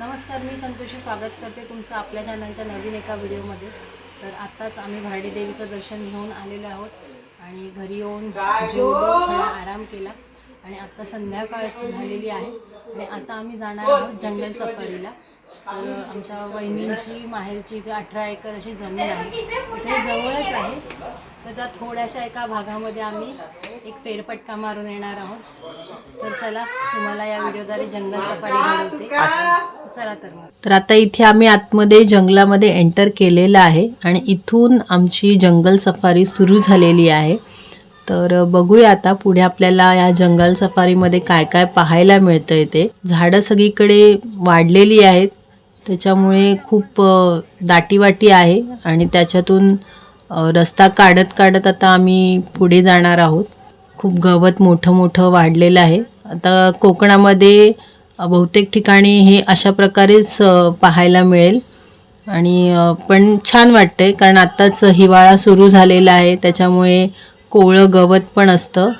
नमस्कार मी संतोषी स्वागत करते तुमचं आपल्या चॅनलच्या नवीन एका व्हिडिओमध्ये. तर आत्ताच आम्ही भारडी देवीचं दर्शन घेऊन आलेलो आहोत आणि घरी येऊन जेवलो थोडा आराम केला आणि आत्ता संध्याकाळ झालेली आहे आणि आता आम्ही जाणार आहोत जंगल सफारीला. तर आमच्या वहिनींची माहेरची इथे अठरा एकर अशी जमीन आहे. इथे जवळच आहे. तर त्या थोड्याशा एका भागामध्ये आम्ही एक फेरपटका मारून येणार आहोत. तर चला तुम्हाला या व्हिडिओद्वारे जंगल सफारी घडवते चला तर तर आता इथे आम्ही आतमध्ये जंगलामध्ये एंटर केलेलं आहे आणि इथून आमची जंगल सफारी सुरू झालेली आहे. तर बघूया आता पुढे आपल्याला या जंगल सफारीमध्ये काय काय पाहायला मिळतंय ते झाडं सगळीकडे वाढलेली आहेत. त्याच्यामुळे खूप दाटीवाटी आहे आणि त्याच्यातून रस्ता काढत काढत आता आम्ही पुढे जाणार आहोत. खूप गवत मोठं मोठं वाढलेलं आहे. आता कोकणामध्ये बहुतेक ठिकाणी हे अशा प्रकारेच पाहायला मिळेल. आणि पण छान वाटतंय कारण आत्ताच हिवाळा सुरू झालेला आहे. त्याच्यामुळे कोवळं गवत पण असतं.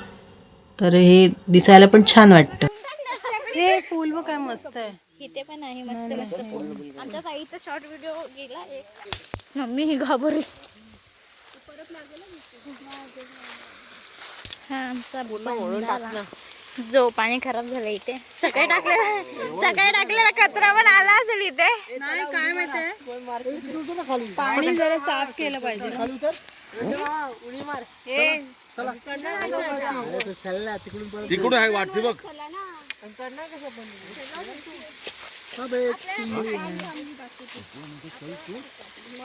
तर हे दिसायला पण छान वाटतं. हे फुल बघ काय मस्त आहे. इथे पण आहे मस्त मस्त फुल. आमच्या ताईचा शॉर्ट व्हिडिओ गेला एक. मम्मी ही घाबरली. हा आमचा. जो पाणी खराब झालं इथे. सकाळी टाकलेला सकाळी टाकलेला कचरा पण आला असेल इथे. नाही काय माहितीये पाणी जरा साफ केलं पाहिजे हे तिकडून आहे वाटते बघ.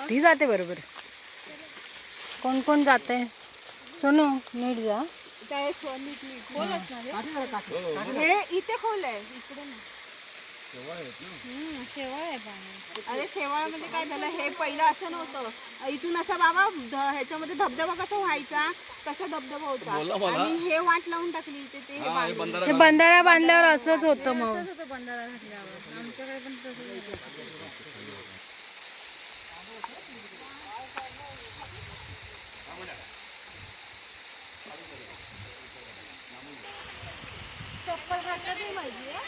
ती जाते बरोबर. कोण कोण जाते? सोनू नीट जा. हे इथे खोल आहे. इकडे शेवाळ आहे पाणी अरे शेवाळामध्ये काय झालं? हे पहिलं असं नव्हतं. इथून असं बाबा ह्याच्यामध्ये धबधबा कसा व्हायचा तसा धबधबा होता. आणि हे वाट लावून टाकली इथे ते हे बंधारा बांधल्यावर असंच होतं मग. बंधारा घातल्यावर. आमच्याकडे पण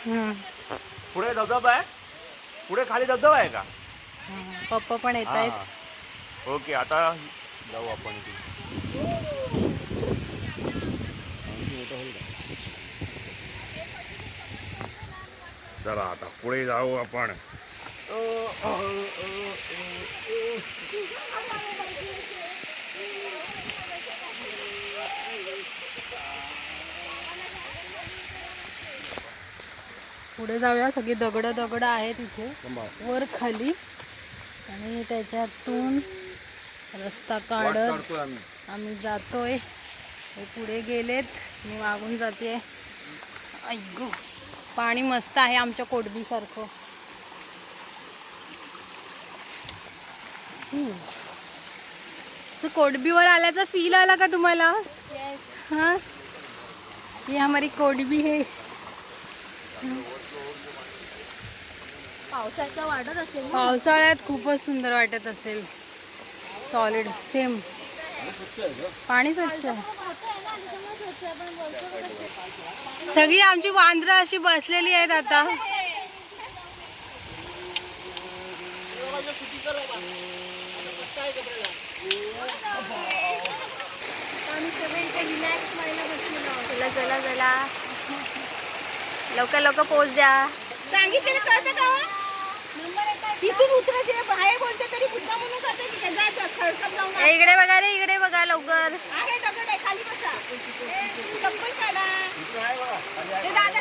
पुढे धबधबा आहे? पुढे खाली धबधबा आहे का? पप्पा पण येत आहेत. हा. ओके आता जाऊ आपण इथे. चला आता पुढे जाऊ आपण. पुढे जाऊया. सगळी दगड दगड आहेत इथे. वर खाली. आणि त्याच्यातून रस्ता काढत आम्ही. जातोय. हे पुढे गेलेत. मी मागून जाते ऐगो पाणी मस्त आहे आमच्या कोडबीसारखं. असं कोडबीवर आल्याचा फील आला का तुम्हाला? हा? ही हमारी कोडबी है. पावसाचं वाढत असेल. पावसाळ्यात खूपच सुंदर वाटत असेल. सॉलिड सेम पाणी स्वच्छ आहे. सगळी आमची वांद्र अशी बसलेली आहेत आता. चला चला चला. लवकर लवकर पोच द्या. सांगितलेलं कळतं का हो? उतरायचे बाहेर बोलते तरी मुद्दा म्हणून करते जायचं खडखड इकडे बघा रे इकडे बघा लवकर. आहे दगड आहे खाली बसा. चप्पल काढा. दादा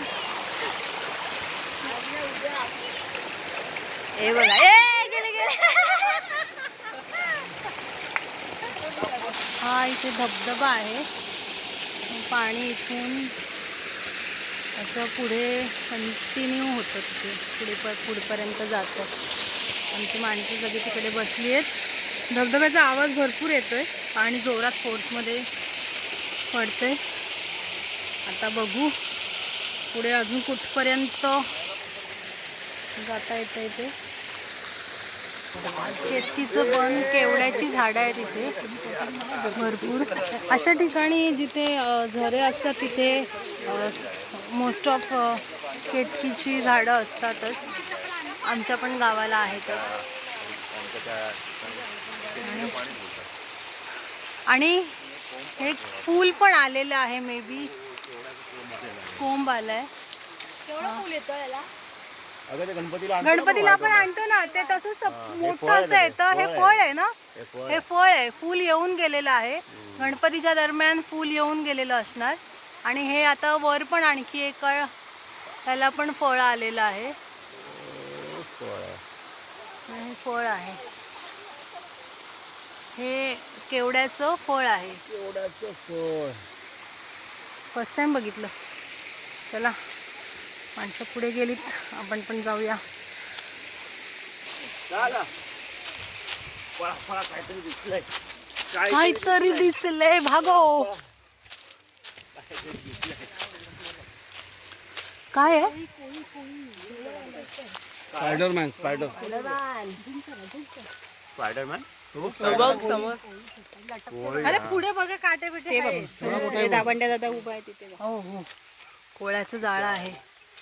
ए बघा. ए गेले गेले. हा इथे धबधबा आहे. पाणी इथून असं पुढे कंटिन्यू होतं तिथे. पुढे प पुढपर्यंत जातं. आमची माणसं सगळी तिकडे बसली आहेत. धबधब्याचा आवाज भरपूर येतो आहे पाणी जोरात फोर्समध्ये पडते आता बघू पुढे अजून कुठपर्यंत जाता येतं इथे शेतीचं पण केवड्याची झाडं आहेत इथे. भरपूर. अशा ठिकाणी जिथे झरे असतात तिथे मोस्ट ऑफ केतकीची झाडं असतातच. आमच्या पण गावाला आहेत आमच्या त्या आणि हे फूल पण आलेलं आहे मे बी कोंब आलाय. गणपतीला आपण आणतो ना. ते तसंच मोठं असं येतं. हे फळ आहे. ना? हे फळ आहे. फूल येऊन गेलेलं आहे. गणपतीच्या दरम्यान फूल येऊन गेलेलं असणार. आणि हे आता वर पण आणखी एक त्याला पण फळ आलेलं आहे. फळ आहे. हे फळ आहे. हे केवड्याचं फळ आहे. एवढ्याचं फळ. फर्स्ट टाइम बघितलं. चला माणसं पुढे गेलीत. आपण पण जाऊया. काहीतरी दिसलंय. काय काहीतरी दिसले भागो. काय आहे? स्पायडरमॅन स्पायडर स्पायडरमॅन अरे पुढे बघा काटे बिटे. दाबंड्या दादा उभा आहे तिथे हो हो. कोळ्याचं जाळं आहे.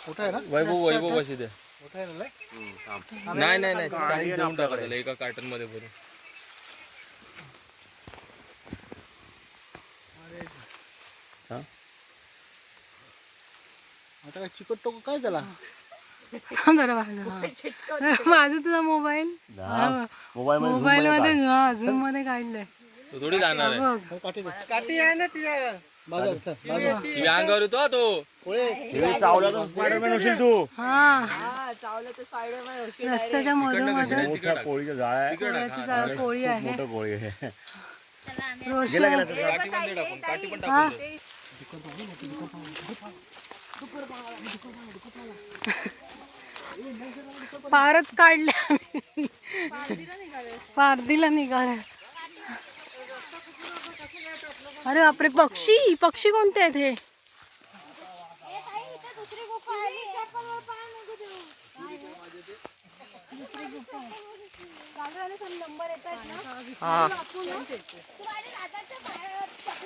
कुठं आहे ना? वैभव वैभव आहे ना नाही नाही नाही. एका कार्टनमध्ये भरून. आता काय चिकट टोक काय त्याला? जरा बाजू तुझा मोबाईल? मोबाईल मोबाईल मध्ये झूममध्ये काढलंय. तो थोडी जाणार आहे. काठी दे. ती अंगावर येतो हा तो. चावला तर स्पायडरमॅन होशील तू. हा चावलं तर स्पायडरमॅन रस्त्याच्या मधोमध मोठा कोळीचं जाळ आहे. कोळ्याचं जाळं कोळी आहे. मोठं कोळी आहे. रोशन. काठी पण दे टाकून काठी पण हा. टाकून दे. पारत काढल्या पारदीला निघाल्या अरे बापरे पक्षी पक्षी कोणते आहेत हे?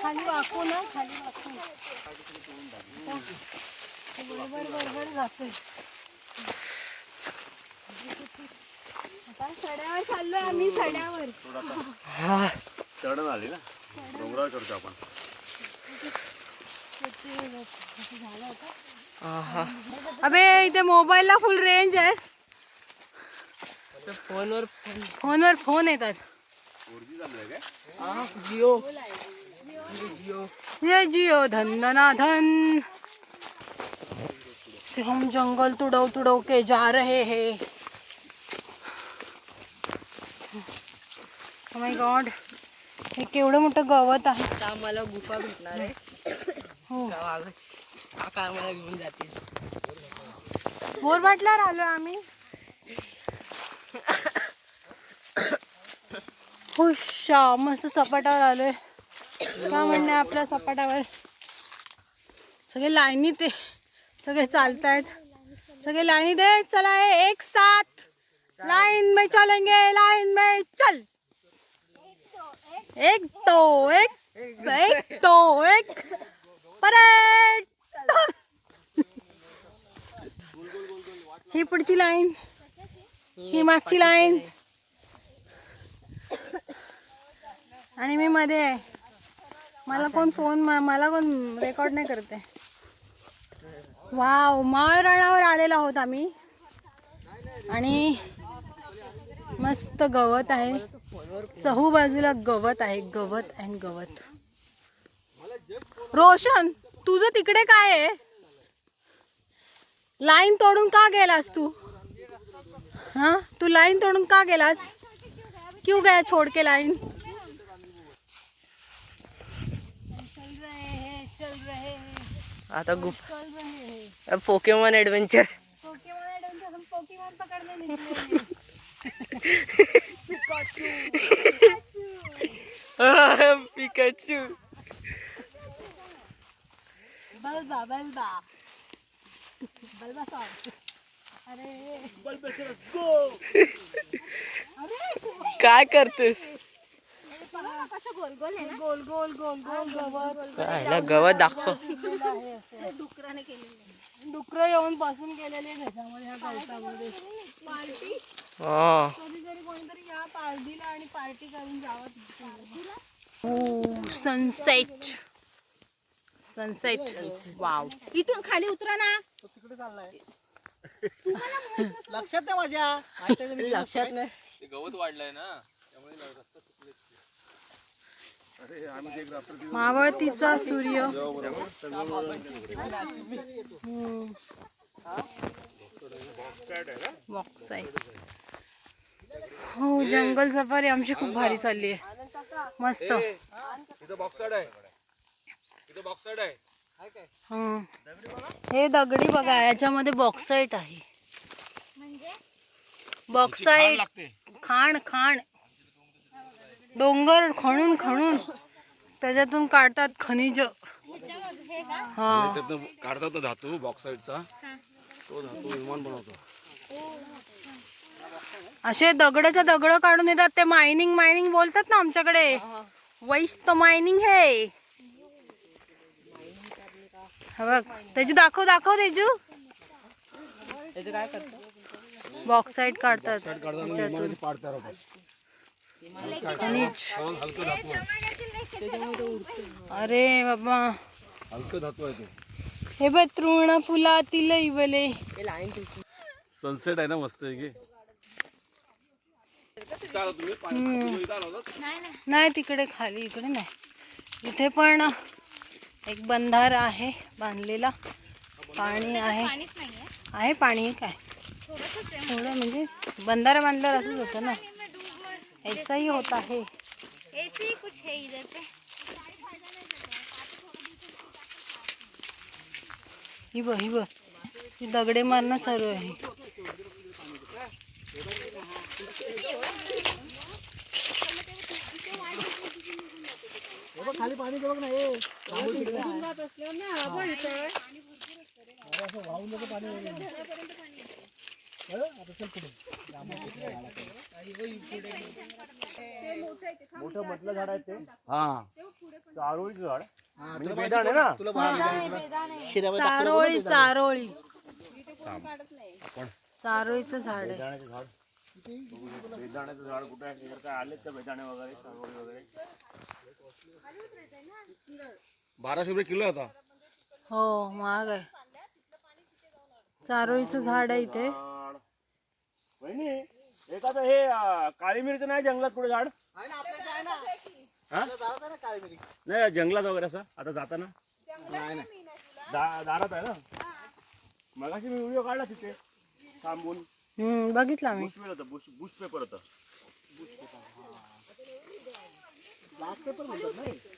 खाली वाकू ना खाली वाकू बरोबर बरोबर जातोय आता सड्यावर चाललोय आम्ही सड्यावर चढण आली ना डोंगरावर करतो आपण अबे इथे मोबाईलला फुल रेंज आहे. फोनवर फोनवर फोन येतात. ये जियो धन धना धन से हम जंगल तुड़ो तुड़ो के जा रहे हैं. माय गॉड हे केवढं मोठं गवत आहे. आम्हाला गुफा भेटणार आहे. हो. काका आम्हाला घेऊन जातील. बोरबाटल्यावर आलो आम्ही. हुशा मस्त सपाटावर आलोय. का म्हणणे आपल्या सपाटावर? सगळे लाईनीत आहे. सगळे चालतायत. सगळे लाईनीत आहे चला एक साथ लाईन में चलेंगे लाईन में चल. एक तो एक एक तो एक. परेड. ही पुढची लाईन. ही मागची लाईन. आणि मी मध्ये आहे. मला कोण फोन मला कोण रेकॉर्ड नाही करते वाव माळराणावर आलेलो आहोत आम्ही. आणि मस्त गवत आहे. चहू बाजूला गवत आहे गवत अँड गवत. रोशन तुझं तिकडे काय आहे? लाईन तोडून का गेलास तू? हां? तू लाईन तोडून का गेलास? क्यू गया छोड़ के लाईन आता गुप पोकेमॉन ऍडव्हेंचर पिकाचू बल्बा बल्बा. बल्बा सॉन्ग काय करतेस? गोल गोल गोल गोल गवत. काय ना गवत दाखव. डुकराने केलेलं डुकर येऊन बसून गेलेले त्याच्यामध्ये ह्या गवतामध्ये. हा. कधीतरी कोणीतरी या पार्टीला आणि पार्टी करून जावं सनसेट. सनसेट. वाव. इथून खाली उतरा ना. तो तिकडे चाललाय. लक्षात नाही माझ्या लक्षात नाही. गवत वाढलंय ना. मावळतीचा सूर्य. हो जंगल सफारी आमची खूप भारी चालली आहे मस्त. इथं बॉक्साईड आहे इथं बॉक्साईड आहे हं. हे दगडी बघा याच्यामध्ये बॉक्साईट आहे. बॉक्साईट लागते. खाण खाण. डोंगर खणून खणून त्याच्यातून काढतात खनिज. हा. काढतात तो धातू बॉक्साईडचा तो धातू विमान बनवतो. असे दगडच्या दगड काढून येतात ते मायनिंग मायनिंग बोलतात ना आमच्याकडे. वैस्त मायनिंग हे. हा बघ तेजू दाखव दाखव तेजू. बॉक्साईट काढतात. अरे बाबा. हलकं धातू आहे तो. हे बघ तृण फुलातील इवले. सनसेट आहे ना मस्त आहे की? नाही तिकडे खाली इकडे नाही. इथे पण एक बंधारा आहे बांधलेला. पाणी आहे. आहे पाणी काय? थोडं म्हणजे बंधारा बांधल्यावर असंच होतं ना. ऐसाही होत आहे. ऐसे ही कुछ है इधर पे. ही बघ ही बघ ही दगडे मारणं सर्व आहे. खाली पाणी बघ ना हे मोठं म्हटलं झाड आहे ते. हा. चारोळीचं झाड. म्हणजे बेदाण आहे ना? चारोळी चारोळी. चारोळीचं झाड आहे. बेदाण्याचं झाड. बेदाण्याचं झाड कुठे आहे? जर काय आले तर बेदाणे वगैरे चारोळी वगैरे? बाराशे रुपये किलो आता. हो महाग आहे. चारोळीचं झाड आहे इथे. वहिनी एखादं हे अं, काळी मिरचं नाही जंगलात कुठे झाड? हा? नाही जंगलात वगैरे असं? आता जाताना? दा- दारात आहे ना? मगाशी मी व्हिडिओ काढला तिथे थांबून. हम्म बघितला मी. बुश पेपर होतं बुश बुश पेपर होतं.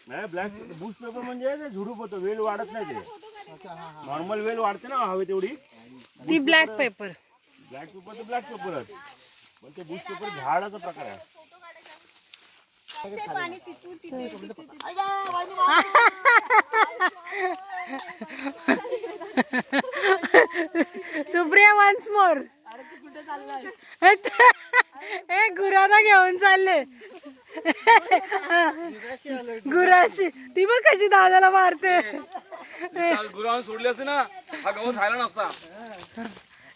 नाही ब्लॅक बुश पेपर म्हणजे ते झुडूप होतं वेल वाढत नाही ते. नॉर्मल वेल वाढते ना हवे तेवढी. ती ब्लॅक पेपर ब्लॅक पेपर तर ब्लॅक पेपरच पण ते बुश पेपर झाडाचा प्रकार आहे. पाणी तिथून तिथे तिथे सुप्रिया वन्स मोर हे गुराला घेऊन चालले. गुराची ती बघ कशी दादाला मारते. गुरावर सोडली असते ना हा गवत खायला नसता.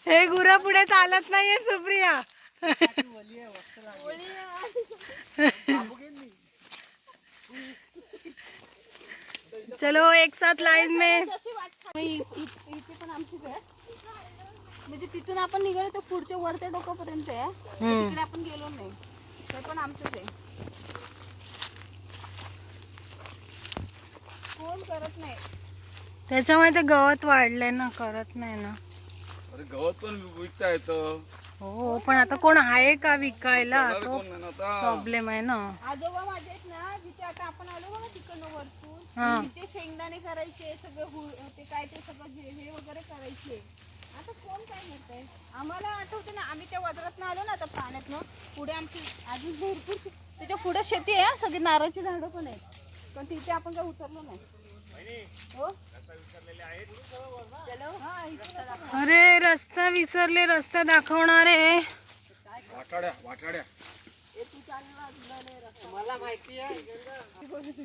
हे गुरा पुढे चालत नाहीये सुप्रिया. चलो एक साथ लाइन में. इ- इ- इथे पण आमचीच आहे. म्हणजे तिथून आपण निघालो तर पुढच्या वरच्या डोक्यापर्यंत आहे. तिकडे आपण गेलो नाही. ते पण आमचंच आहे. कोण करत नाही. त्याच्यामुळे ते गवत वाढलंय ना करत नाही ना. अरे गवत पण विकता येतं. हो पण आता कोण आहे का विकायला? तो कोण नाही ना आता. प्रॉब्लेम आहे ना. आजोबा माझे आहेत ना जिथे आता आपण आलो बघा तिकडनं वरतून हा. तिथे शेंगदाणे करायचे सगळे हु- ते काय ते सगळं हे हे वगैरे करायचे. आता कोण काय करतंय आम्हाला आठवते ना आम्ही त्या वजरात आलो ना आता पाण्यातनं. पुढे आमची अजून भरपूर त्याच्या पुढे शेती आहे हा, सगळी नारळची झाडं पण आहेत. पण तिथे आपण काय उतरलो नाही. हो. अरे रस्ता विसरले रस्ता दाखवणारे. वाटाड्या वाटाड्या.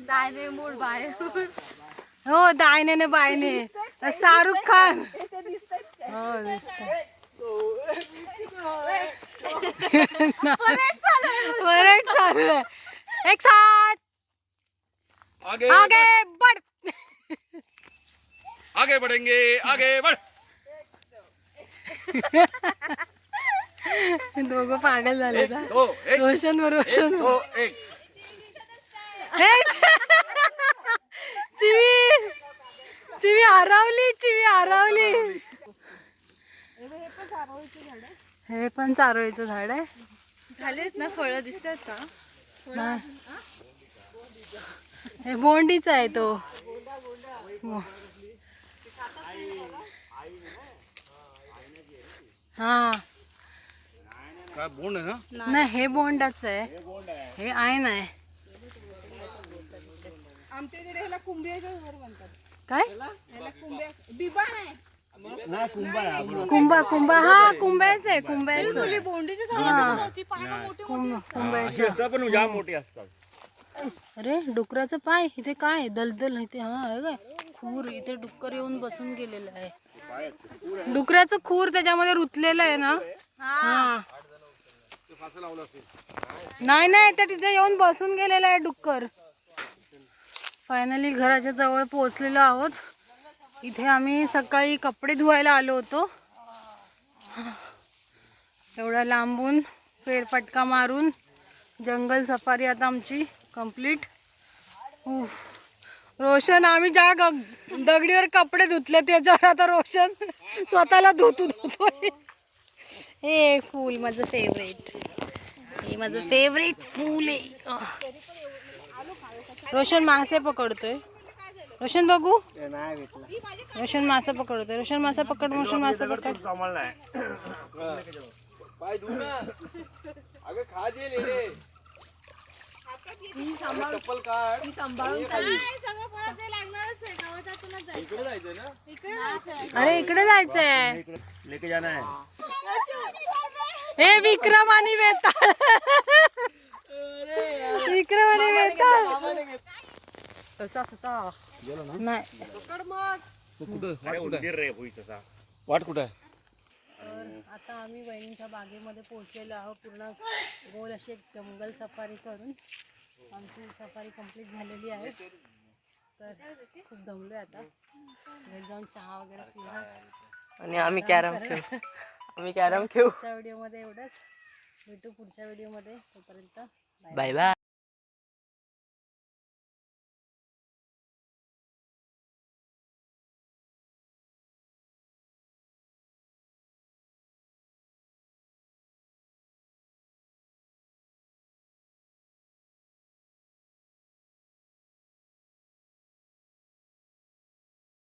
दाणे मूळ बाहेर. हो दायने ने बायने शाहरुख खान. हो दिसतंय. परेड चालू आहे. एक साथ. आगे आगे बढ़. आगे बढ़ेंगे आगे बढ़। दोघं पागल झाले का दो एक रोशन व रोशन. दो एक. चिवी. चिवी हरवली चिवी हरवली. हे पण चारोळीचं झाड आहे. झालेत ना फळं दिसतात का? हा. हे बोंडीचा आहे तो. हा. काय बोंड आहे ना नाही हे बोंडाच आहे. हे आहे. नाही आमच्या इकडे ह्याला कुंभियाचं घर म्हणतात. काय? ह्याला कुंभ्या बिबा नाही. नाही कुंभा आहे आपण. कुंभा कुंभा हा कुंभ्याच आहे कुंभ्याच बोंडीचे कुंभ कुंभ्या अशी असतात पण जाम मोठी असतात. अरे डुकराचं पाय इथे काय? दलदल इथे हा आहे काय? खूर इथे डुक्कर येऊन बसून गेलेलं आहे. डुकराचं खूर त्याच्यामध्ये रुतलेलं आहे ना? हा. नाही नाही ते तिथे येऊन बसून गेलेलं आहे डुक्कर. फायनली घराच्या जवळ पोहोचलेलो आहोत. इथे आम्ही सकाळी कपडे धुवायला आलो होतो. एवढा लांबून फेरफटका मारून जंगल सफारी आता आमची कंप्लीट रोशन आम्ही ज्या दगडीवर कपडे धुतले त्याच्यावर आता रोशन स्वतःला धुतू धुतोय. हे फूल माझं फेवरेट हे माझं फेवरेट फूल आहे. रोशन मासे पकडतोय. रोशन बघू. रोशन मासा पकडतोय. रोशन मासा पकड रोशन मासा पकड. कमल नाही इकडे जायचं ना? अरे इकडे जायचंय. इकडे लेके जाना है. हे विक्रम आणि वेताळ विक्रम आणि वेताळ नाही अरे उंदीर रे होईस असा वाट कुठं आहे? आता आम्ही वहिनीच्या बागेमध्ये पोहोचलेलो आहोत. पूर्ण गोल अशी एक जंगल सफारी करून. आमची सफारी कंप्लीट झालेली आहे. तर खूप दमलोय आता. घरी जाऊन चहा वगैरे पिणार आणि आम्ही कॅरम खेळू. आम्ही कॅरम खेळू. पुढच्या व्हिडिओमध्ये एवढंच. भेटू पुढच्या व्हिडिओमध्ये. तोपर्यंत बाय बाय